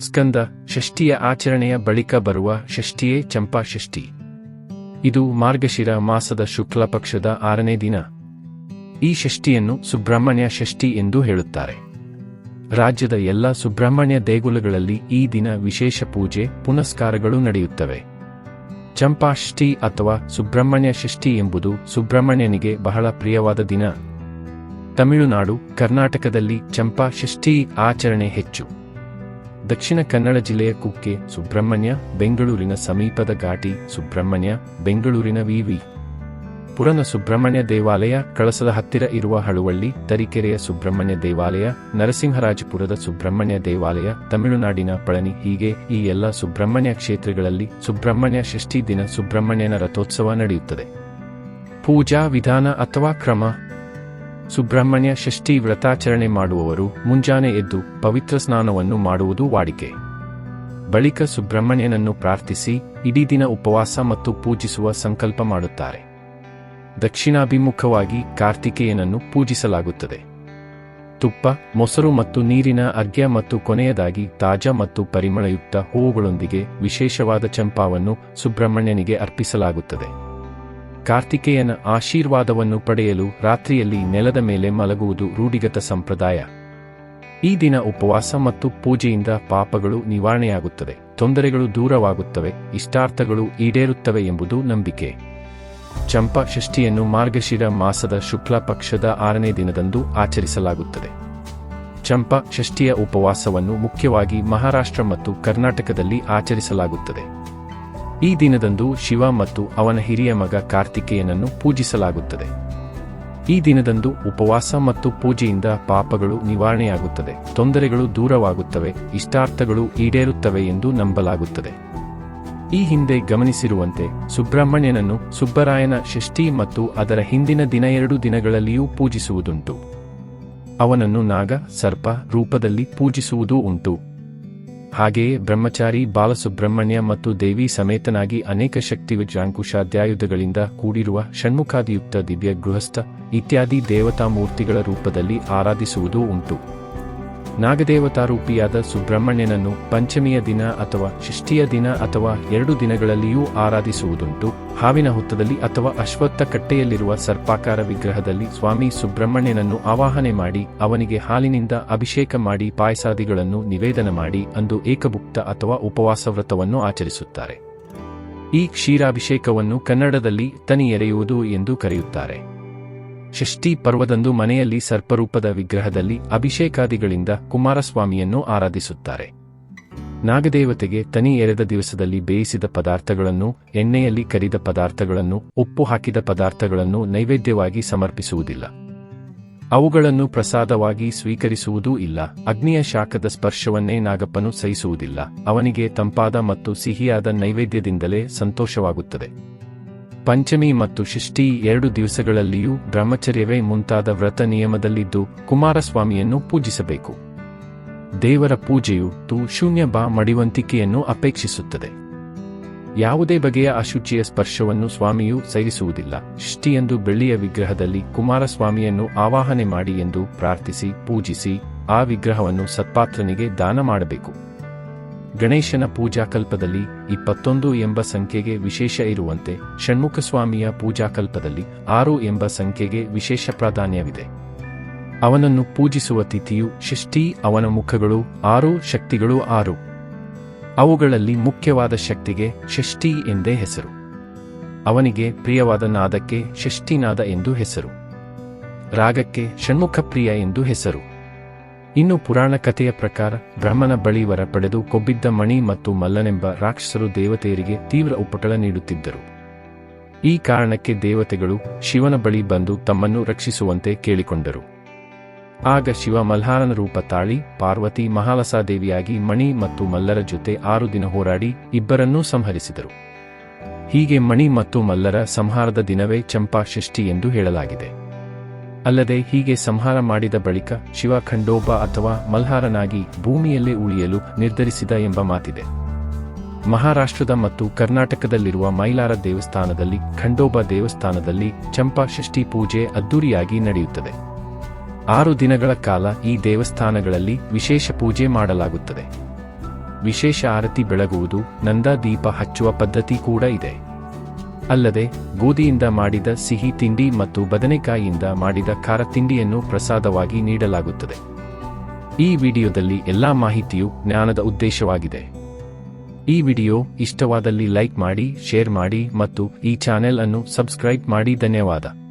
ಸ್ಕಂದ ಷಷ್ಠಿಯ ಆಚರಣೆಯ ಬಳಿಕ ಬರುವ ಷಷ್ಠಿಯೇ ಚಂಪಾ ಷಷ್ಠಿ. ಇದು ಮಾರ್ಗಶಿರ ಮಾಸದ ಶುಕ್ಲ ಪಕ್ಷದ ಆರನೇ ದಿನ. ಈ ಷಷ್ಠಿಯನ್ನು ಸುಬ್ರಹ್ಮಣ್ಯ ಷಷ್ಠಿ ಎಂದು ಹೇಳುತ್ತಾರೆ. ರಾಜ್ಯದ ಎಲ್ಲ ಸುಬ್ರಹ್ಮಣ್ಯ ದೇಗುಲಗಳಲ್ಲಿ ಈ ದಿನ ವಿಶೇಷ ಪೂಜೆ, ಪುನಸ್ಕಾರಗಳು ನಡೆಯುತ್ತವೆ. ಚಂಪಾಷ್ಠಿ ಅಥವಾ ಸುಬ್ರಹ್ಮಣ್ಯ ಷಷ್ಠಿ ಎಂಬುದು ಸುಬ್ರಹ್ಮಣ್ಯನಿಗೆ ಬಹಳ ಪ್ರಿಯವಾದ ದಿನ. ತಮಿಳುನಾಡು, ಕರ್ನಾಟಕದಲ್ಲಿ ಚಂಪಾ ಷಷ್ಠಿ ಆಚರಣೆ ಹೆಚ್ಚು. ದಕ್ಷಿಣ ಕನ್ನಡ ಜಿಲ್ಲೆಯ ಕುಕ್ಕೆ, ಸುಬ್ರಹ್ಮಣ್ಯ, ಬೆಂಗಳೂರಿನ ಸಮೀಪದ ಘಾಟಿ, ಸುಬ್ರಹ್ಮಣ್ಯ, ಬೆಂಗಳೂರಿನ ವಿವಿ ಪುರನ ಸುಬ್ರಹ್ಮಣ್ಯ ದೇವಾಲಯ, ಕಳಸದ ಹತ್ತಿರ ಇರುವ ಹಳುವಳ್ಳಿ, ತರೀಕೆರೆಯ ಸುಬ್ರಹ್ಮಣ್ಯ ದೇವಾಲಯ, ನರಸಿಂಹರಾಜಪುರದ ಸುಬ್ರಹ್ಮಣ್ಯ ದೇವಾಲಯ, ತಮಿಳುನಾಡಿನ ಪಳನಿ, ಹೀಗೆ ಈ ಎಲ್ಲ ಸುಬ್ರಹ್ಮಣ್ಯ ಕ್ಷೇತ್ರಗಳಲ್ಲಿ ಸುಬ್ರಹ್ಮಣ್ಯ ಷಷ್ಠಿ ದಿನ ಸುಬ್ರಹ್ಮಣ್ಯನ ರಥೋತ್ಸವ ನಡೆಯುತ್ತದೆ. ಪೂಜಾ ವಿಧಾನ ಅಥವಾ ಕ್ರಮ ಸುಬ್ರಹ್ಮಣ್ಯ ಷಷ್ಠಿ ವ್ರತಾಚರಣೆ ಮಾಡುವವರು ಮುಂಜಾನೆ ಎದ್ದು ಪವಿತ್ರ ಸ್ನಾನವನ್ನು ಮಾಡುವುದು ವಾಡಿಕೆ. ಬಳಿಕ ಸುಬ್ರಹ್ಮಣ್ಯನನ್ನು ಪ್ರಾರ್ಥಿಸಿ ಇಡೀ ದಿನ ಉಪವಾಸ ಮತ್ತು ಪೂಜಿಸುವ ಸಂಕಲ್ಪ ಮಾಡುತ್ತಾರೆ. ದಕ್ಷಿಣಾಭಿಮುಖವಾಗಿ ಕಾರ್ತಿಕೇಯನನ್ನು ಪೂಜಿಸಲಾಗುತ್ತದೆ. ತುಪ್ಪ, ಮೊಸರು ಮತ್ತು ನೀರಿನ ಅರ್ಘ್ಯ ಮತ್ತು ಕೊನೆಯದಾಗಿ ತಾಜಾ ಮತ್ತು ಪರಿಮಳಯುಕ್ತ ಹೂವುಗಳೊಂದಿಗೆ ವಿಶೇಷವಾದ ಚಂಪಾವನ್ನು ಸುಬ್ರಹ್ಮಣ್ಯನಿಗೆ ಅರ್ಪಿಸಲಾಗುತ್ತದೆ. ಕಾರ್ತಿಕೇಯನ ಆಶೀರ್ವಾದವನ್ನು ಪಡೆಯಲು ರಾತ್ರಿಯಲ್ಲಿ ನೆಲದ ಮೇಲೆ ಮಲಗುವುದು ರೂಢಿಗತ ಸಂಪ್ರದಾಯ. ಈ ದಿನ ಉಪವಾಸ ಮತ್ತು ಪೂಜೆಯಿಂದ ಪಾಪಗಳು ನಿವಾರಣೆಯಾಗುತ್ತದೆ. ತೊಂದರೆಗಳು ದೂರವಾಗುತ್ತವೆ, ಇಷ್ಟಾರ್ಥಗಳು ಈಡೇರುತ್ತವೆ ಎಂಬುದು ನಂಬಿಕೆ. ಚಂಪಾ ಷಷ್ಠಿಯನ್ನು ಮಾರ್ಗಶಿರ ಮಾಸದ ಶುಕ್ಲ ಪಕ್ಷದ ಆರನೇ ದಿನದಂದು ಆಚರಿಸಲಾಗುತ್ತದೆ. ಚಂಪಾ ಷಷ್ಠಿಯ ಉಪವಾಸವನ್ನು ಮುಖ್ಯವಾಗಿ ಮಹಾರಾಷ್ಟ್ರ ಮತ್ತು ಕರ್ನಾಟಕದಲ್ಲಿ ಆಚರಿಸಲಾಗುತ್ತದೆ. ಈ ದಿನದಂದು ಶಿವ ಮತ್ತು ಅವನ ಹಿರಿಯ ಮಗ ಕಾರ್ತಿಕೇಯನನ್ನು ಪೂಜಿಸಲಾಗುತ್ತದೆ. ಈ ದಿನದಂದು ಉಪವಾಸ ಮತ್ತು ಪೂಜೆಯಿಂದ ಪಾಪಗಳು ನಿವಾರಣೆಯಾಗುತ್ತದೆ. ತೊಂದರೆಗಳು ದೂರವಾಗುತ್ತವೆ, ಇಷ್ಟಾರ್ಥಗಳು ಈಡೇರುತ್ತವೆ ಎಂದು ನಂಬಲಾಗುತ್ತದೆ. ಈ ಹಿಂದೆ ಗಮನಿಸಿರುವಂತೆ ಸುಬ್ರಹ್ಮಣ್ಯನನ್ನು ಸುಬ್ಬರಾಯನ ಷಷ್ಠಿ ಮತ್ತು ಅದರ ಹಿಂದಿನ ದಿನ ಎರಡು ದಿನಗಳಲ್ಲಿಯೂ ಪೂಜಿಸುವುದುಂಟು. ಅವನನ್ನು ನಾಗ, ಸರ್ಪ ರೂಪದಲ್ಲಿ ಪೂಜಿಸುವುದೂ ಉಂಟು. ಹಾಗೆಯೇ ಬ್ರಹ್ಮಚಾರಿ ಬಾಲಸುಬ್ರಹ್ಮಣ್ಯ ಮತ್ತು ದೇವಿ ಸಮೇತನಾಗಿ ಅನೇಕ ಶಕ್ತಿ ವಿಜಾಂಕುಶಾಧ್ಯಾಯುಧಗಳಿಂದ ಕೂಡಿರುವ ಷಣ್ಮುಖಾದಿಯುಕ್ತ ದಿವ್ಯ ಗೃಹಸ್ಥ ಇತ್ಯಾದಿ ದೇವತಾ ಮೂರ್ತಿಗಳ ರೂಪದಲ್ಲಿ ಆರಾಧಿಸುವುದೂ ಉಂಟು. ನಾಗದೇವತಾರೂಪಿಯಾದ ಸುಬ್ರಹ್ಮಣ್ಯನನ್ನು ಪಂಚಮಿಯ ದಿನ ಅಥವಾ ಷಷ್ಠಿಯ ದಿನ ಅಥವಾ ಎರಡು ದಿನಗಳಲ್ಲಿಯೂ ಆರಾಧಿಸುವುದುಂಟು. ಹಾವಿನ ಹುತ್ತದಲ್ಲಿ ಅಥವಾ ಅಶ್ವತ್ಥ ಕಟ್ಟೆಯಲ್ಲಿರುವ ಸರ್ಪಾಕಾರ ವಿಗ್ರಹದಲ್ಲಿ ಸ್ವಾಮಿ ಸುಬ್ರಹ್ಮಣ್ಯನನ್ನು ಆವಾಹನೆ ಮಾಡಿ, ಅವನಿಗೆ ಹಾಲಿನಿಂದ ಅಭಿಷೇಕ ಮಾಡಿ, ಪಾಯಸಾದಿಗಳನ್ನು ನಿವೇದನ ಮಾಡಿ, ಅಂದು ಏಕಭುಕ್ತ ಅಥವಾ ಉಪವಾಸ ವ್ರತವನ್ನು ಆಚರಿಸುತ್ತಾರೆ. ಈ ಕ್ಷೀರಾಭಿಷೇಕವನ್ನು ಕನ್ನಡದಲ್ಲಿ ತನಿ ಎರೆಯುವುದು ಎಂದು ಕರೆಯುತ್ತಾರೆ. ಷಷ್ಠಿ ಪರ್ವದಂದು ಮನೆಯಲ್ಲಿ ಸರ್ಪರೂಪದ ವಿಗ್ರಹದಲ್ಲಿ ಅಭಿಷೇಕಾದಿಗಳಿಂದ ಕುಮಾರಸ್ವಾಮಿಯನ್ನು ಆರಾಧಿಸುತ್ತಾರೆ. ನಾಗದೇವತೆಗೆ ತನಿ ಎರೆದ ದಿವಸದಲ್ಲಿ ಬೇಯಿಸಿದ ಪದಾರ್ಥಗಳನ್ನು, ಎಣ್ಣೆಯಲ್ಲಿ ಕರಿದ ಪದಾರ್ಥಗಳನ್ನು, ಉಪ್ಪು ಹಾಕಿದ ಪದಾರ್ಥಗಳನ್ನು ನೈವೇದ್ಯವಾಗಿ ಸಮರ್ಪಿಸುವುದಿಲ್ಲ. ಅವುಗಳನ್ನು ಪ್ರಸಾದವಾಗಿ ಸ್ವೀಕರಿಸುವುದೂ ಇಲ್ಲ. ಅಗ್ನಿಯ ಶಾಖದ ಸ್ಪರ್ಶವನ್ನೇ ನಾಗಪ್ಪನು ಸಹಿಸುವುದಿಲ್ಲ. ಅವನಿಗೆ ತಂಪಾದ ಮತ್ತು ಸಿಹಿಯಾದ ನೈವೇದ್ಯದಿಂದಲೇ ಸಂತೋಷವಾಗುತ್ತದೆ. ಪಂಚಮಿ ಮತ್ತು ಷಷ್ಠಿ ಎರಡು ದಿವಸಗಳಲ್ಲಿಯೂ ಬ್ರಹ್ಮಚರ್ಯವೇ ಮುಂತಾದ ವ್ರತ ನಿಯಮದಲ್ಲಿದ್ದು ಕುಮಾರಸ್ವಾಮಿಯನ್ನು ಪೂಜಿಸಬೇಕು. ದೇವರ ಪೂಜೆಯು ತು ಶೂನ್ಯ ಬಾ ಮಡಿವಂತಿಕೆಯನ್ನು ಅಪೇಕ್ಷಿಸುತ್ತದೆ. ಯಾವುದೇ ಬಗೆಯ ಅಶುಚಿಯ ಸ್ಪರ್ಶವನ್ನು ಸ್ವಾಮಿಯು ಸಹಿಸುವುದಿಲ್ಲ. ಷಷ್ಠಿಯಂದು ಬೆಳ್ಳಿಯ ವಿಗ್ರಹದಲ್ಲಿ ಕುಮಾರಸ್ವಾಮಿಯನ್ನು ಆವಾಹನೆ ಮಾಡಿ ಎಂದು ಪ್ರಾರ್ಥಿಸಿ, ಪೂಜಿಸಿ, ಆ ವಿಗ್ರಹವನ್ನು ಸತ್ಪಾತ್ರನಿಗೆ ದಾನ ಮಾಡಬೇಕು. ಗಣೇಶನ ಪೂಜಾಕಲ್ಪದಲ್ಲಿ ಇಪ್ಪತ್ತೊಂದು ಎಂಬ ಸಂಖ್ಯೆಗೆ ವಿಶೇಷ ಇರುವಂತೆ ಷಣ್ಮುಖಸ್ವಾಮಿಯ ಪೂಜಾಕಲ್ಪದಲ್ಲಿ ಆರು ಎಂಬ ಸಂಖ್ಯೆಗೆ ವಿಶೇಷ ಪ್ರಾಧಾನ್ಯವಿದೆ. ಅವನನ್ನು ಪೂಜಿಸುವ ತಿಥಿಯು ಷಷ್ಠಿ, ಅವನ ಮುಖಗಳು ಆರು, ಶಕ್ತಿಗಳು ಆರು. ಅವುಗಳಲ್ಲಿ ಮುಖ್ಯವಾದ ಶಕ್ತಿಗೆ ಷಷ್ಠಿ ಎಂದೇ ಹೆಸರು. ಅವನಿಗೆ ಪ್ರಿಯವಾದ ನಾದಕ್ಕೆ ಷಷ್ಠಿನಾದ ಎಂದು ಹೆಸರು. ರಾಗಕ್ಕೆ ಷಣ್ಮುಖಪ್ರಿಯ ಎಂದು ಹೆಸರು. ಇನ್ನು ಪುರಾಣ ಕಥೆಯ ಪ್ರಕಾರ ಬ್ರಹ್ಮನ ಬಳಿ ವರ ಪಡೆದು ಕೊಬ್ಬಿದ್ದ ಮಣಿ ಮತ್ತು ಮಲ್ಲನೆಂಬ ರಾಕ್ಷಸರು ದೇವತೆಯರಿಗೆ ತೀವ್ರ ಉಪಟಳ ನೀಡುತ್ತಿದ್ದರು. ಈ ಕಾರಣಕ್ಕೆ ದೇವತೆಗಳು ಶಿವನ ಬಳಿ ಬಂದು ತಮ್ಮನ್ನು ರಕ್ಷಿಸುವಂತೆ ಕೇಳಿಕೊಂಡರು. ಆಗ ಶಿವ ಮಲ್ಹಾರನ ರೂಪ ತಾಳಿ ಪಾರ್ವತಿ ಮಹಾಲಸಾದೇವಿಯಾಗಿ ಮಣಿ ಮತ್ತು ಮಲ್ಲರ ಜೊತೆ ಆರು ದಿನ ಹೋರಾಡಿ ಇಬ್ಬರನ್ನೂ ಸಂಹರಿಸಿದರು. ಹೀಗೆ ಮಣಿ ಮತ್ತು ಮಲ್ಲರ ಸಂಹಾರದ ದಿನವೇ ಚಂಪಾ ಷಷ್ಠಿ ಎಂದು ಹೇಳಲಾಗಿದೆ. ಅಲ್ಲದೆ ಹೀಗೆ ಸಂಹಾರ ಮಾಡಿದ ಬಳಿಕ ಶಿವ ಖಂಡೋಬ ಅಥವಾ ಮಲ್ಹಾರನಾಗಿ ಭೂಮಿಯಲ್ಲೇ ಉಳಿಯಲು ನಿರ್ಧರಿಸಿದ ಎಂಬ ಮಾತಿದೆ. ಮಹಾರಾಷ್ಟ್ರದ ಮತ್ತು ಕರ್ನಾಟಕದಲ್ಲಿರುವ ಮೈಲಾರ ದೇವಸ್ಥಾನದಲ್ಲಿ ಖಂಡೋಬ ದೇವಸ್ಥಾನದಲ್ಲಿ ಚಂಪಾ ಷಷ್ಠಿ ಪೂಜೆ ಅದ್ದೂರಿಯಾಗಿ ನಡೆಯುತ್ತದೆ. ಆರು ದಿನಗಳ ಕಾಲ ಈ ದೇವಸ್ಥಾನಗಳಲ್ಲಿ ವಿಶೇಷ ಪೂಜೆ ಮಾಡಲಾಗುತ್ತದೆ. ವಿಶೇಷ ಆರತಿ ಬೆಳಗುವುದು ನಂದಾ ದೀಪ ಹಚ್ಚುವ ಪದ್ಧತಿ ಕೂಡ ಇದೆ. ಅಲ್ಲದೆ, ಗೋಧಿಯಿಂದ ಮಾಡಿದ ಸಿಹಿ ತಿಂಡಿ ಮತ್ತು ಬದನೆಕಾಯಿಯಿಂದ ಮಾಡಿದ ಖಾರ ತಿಂಡಿಯನ್ನು ಪ್ರಸಾದವಾಗಿ ನೀಡಲಾಗುತ್ತದೆ. ಈ ವಿಡಿಯೋದಲ್ಲಿ ಎಲ್ಲಾ ಮಾಹಿತಿಯು ಜ್ಞಾನದ ಉದ್ದೇಶವಾಗಿದೆ. ಈ ವಿಡಿಯೋ ಇಷ್ಟವಾದಲ್ಲಿ ಲೈಕ್ ಮಾಡಿ, ಶೇರ್ ಮಾಡಿ ಮತ್ತು ಈ ಚಾನೆಲ್ ಅನ್ನು ಸಬ್ಸ್ಕ್ರೈಬ್ ಮಾಡಿ ಧನ್ಯವಾದ.